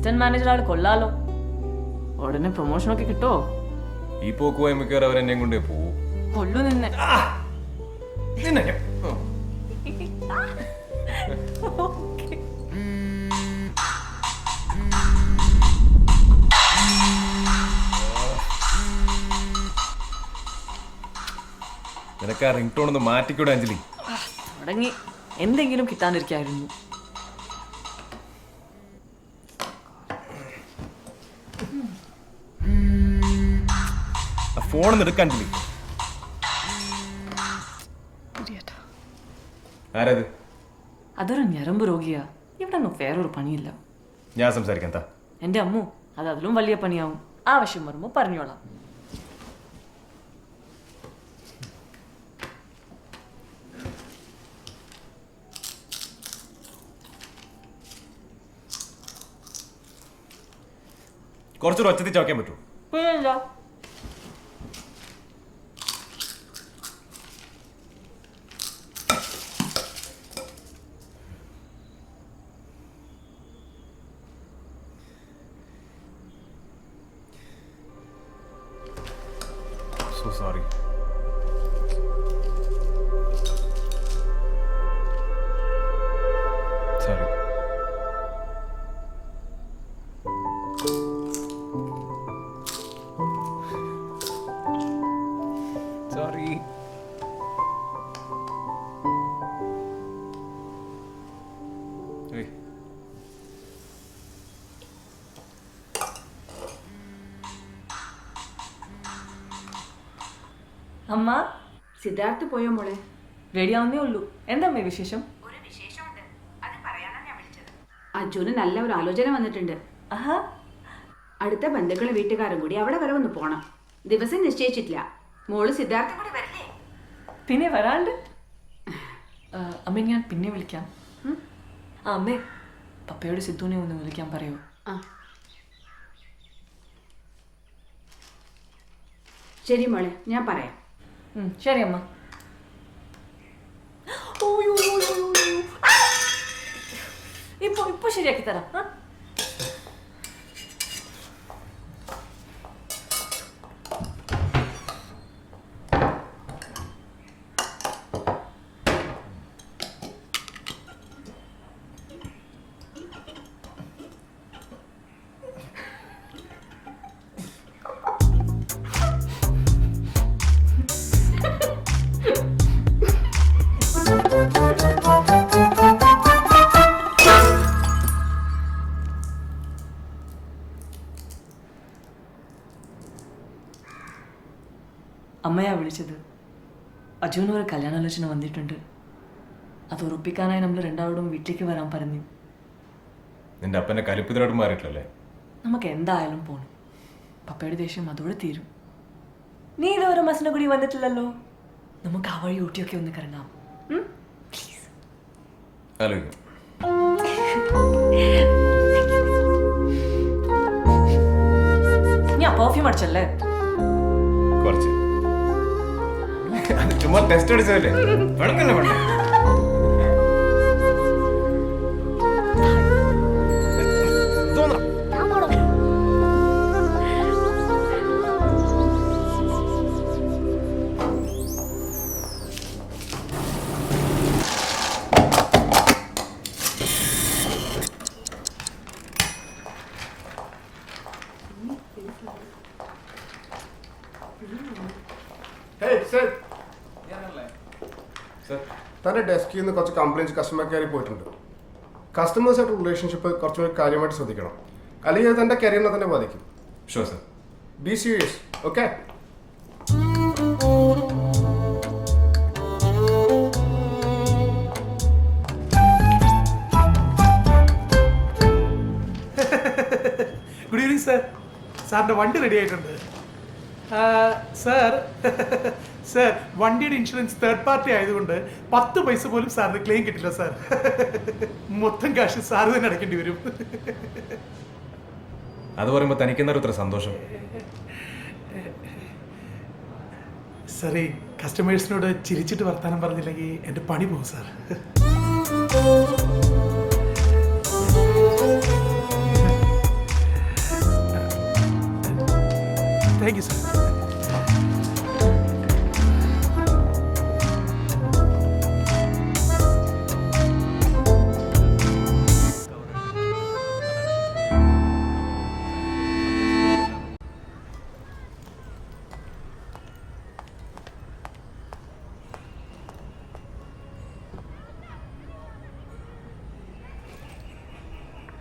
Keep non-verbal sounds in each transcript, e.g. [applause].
Assistant manager ആൾ കൊള്ളാലോ. ഉടനെ promotion ഒക്കെ കിട്ടോ? ഈ പോക്ക് പോയ മിക്കവാറും എന്നെ കൊണ്ടേ പോവും. കൊള്ളു നിന്നെ. നിന്നെ ഞാൻ- ഓ. നിനക്ക് ആ റിംഗ് ടോൺ ഒന്ന് മാറ്റിക്കൂടെ അഞ്ജലി? തുടങ്ങി. എന്തെങ്കിലും കിട്ടാണ്ടിരിക്കായിരുന്നു എടുക്കാൻ അഞ്ജലി ആരത്? അതൊരു ഞരമ്പ് രോഗിയാ. ഇവിടെ ഒന്നും വേറൊരു പണിയില്ല. ഞാൻ സംസാരിക്കാം താ. എന്റെ അമ്മു അത് അതിലും വലിയ പണിയാവും. ആവശ്യം വരുമ്പോൾ പറഞ്ഞോളാം. കുറച്ചൊരു ഒച്ചത്തിൽ ചോക്കാൻ പറ്റൂ അമ്മ സിദ്ധാർത്ഥ് പോയോ മോളെ? റെഡി ആവുന്നേ ഉള്ളൂ. എന്താ അമ്മേ വിശേഷം? ഒരു വിശേഷമുണ്ട്. അത് പറയാനാണ് ഞാൻ വിളിച്ചത്. അജുന് നല്ല ഒരു ആലോചന വന്നിട്ടുണ്ട്. ആഹാ. അടുത്ത ബന്ധുക്കളും വീട്ടുകാരും കൂടി അവിടെ വരെ ഒന്ന് പോണം. ദിവസം നിശ്ചയിച്ചിട്ടില്ല. മോൾ സിദ്ധാർത്ഥ കൂടി വരില്ലേ? പിന്നെ വരാണ്ട്? അമ്മ ഞാൻ പിന്നെ വിളിക്കാം. ഉം? ആ അമ്മേ പപ്പയോട് സിദ്ധുവിനെ ഒന്ന് വിളിക്കാൻ പറയൂ? ആ. ശരി മോളെ ഞാൻ പറയാം. ഉം, ശരി അമ്മ ഓയോ, ഓയോ, ഓയോ, ഓയോ. ആ! ഇപ്പൊ അമ്മയാ വിളിച്ചത്. അജുവിന് ഒരു കല്യാണാലോചന വന്നിട്ടുണ്ട്. അത് ഉറപ്പിക്കാനായി നമ്മൾ രണ്ടാളോടും വീട്ടിലേക്ക് വരാൻ പറഞ്ഞു. നിന്റെ അപ്പന്റെ കലിപ്പിതരോട് മാറിയിട്ടല്ലേ നമുക്ക് എന്തായാലും പോണം. പപ്പയുടെ ദേഷ്യം അതോടെ തീരും. നീ ഇതുവരെ മസിനെ കൂടി വന്നിട്ടില്ലല്ലോ? നമുക്ക് ആ വഴി ഊട്ടിയൊക്കെ ഒന്ന് കറങ്ങാം. [laughs] ഞാൻ. ആലോചിക്കും. പെർഫ്യൂം അടിച്ചല്ലേ കുറച്ച്. [laughs] ചുമ്മാ ടെസ്റ്റ് അടിച്ചതല്ലേ? വേണമെന്നല്ലേ വേണ്ട തന്റെ ഡെസ്കിൽ നിന്ന് കുറച്ച് കംപ്ലയിൻസ് കസ്റ്റമർ കെയറിൽ പോയിട്ടുണ്ട്. കസ്റ്റമേഴ്സായിട്ട് റിലേഷൻഷിപ്പ് കുറച്ചുകൂടി കാര്യമായിട്ട് ശ്രദ്ധിക്കണം. അല്ലെങ്കിൽ അത് തന്റെ കരിയറിനെ തന്നെ ബാധിക്കും. Show sir be serious okay good evening sir സാറിന്റെ വണ്ടി റെഡി ആയിട്ടുണ്ട്. സാർ [laughs] സാർ വണ്ടിയുടെ ഇൻഷുറൻസ് തേർഡ് പാർട്ടി ആയതുകൊണ്ട് പത്ത് പൈസ പോലും സാറിന് ക്ലെയിം കിട്ടില്ല സാർ മൊത്തം കാശ് സാറ് തന്നെ അടയ്ക്കേണ്ടി വരും. അത് പറയുമ്പോൾ തനിക്കെന്താ ഇത്ര സന്തോഷം? സാർ ഈ കസ്റ്റമേഴ്സിനോട് ചിരിച്ചിട്ട് വർത്താനം പറഞ്ഞില്ലെങ്കിൽ എന്റെ പണി പോകും സാർ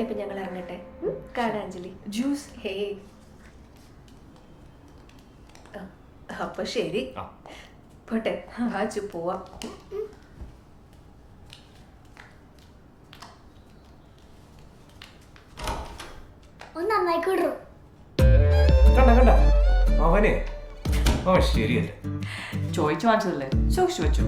ഇപ്പൊ ഞങ്ങൾ ഇറങ്ങട്ടെ. കാണാഞ്ജലി ജ്യൂസ് ഹേ. അപ്പൊ ശരി. പോട്ടെ വാച്ചു പോവാം. ഒന്ന് നന്നായിക്കോട്ടു കണ്ട കണ്ട. അവനെ. അവൻ ശരിയല്ല. ചോദിച്ചു വാങ്ങിച്ചതല്ലേ? ചോദിച്ചു വെച്ചു?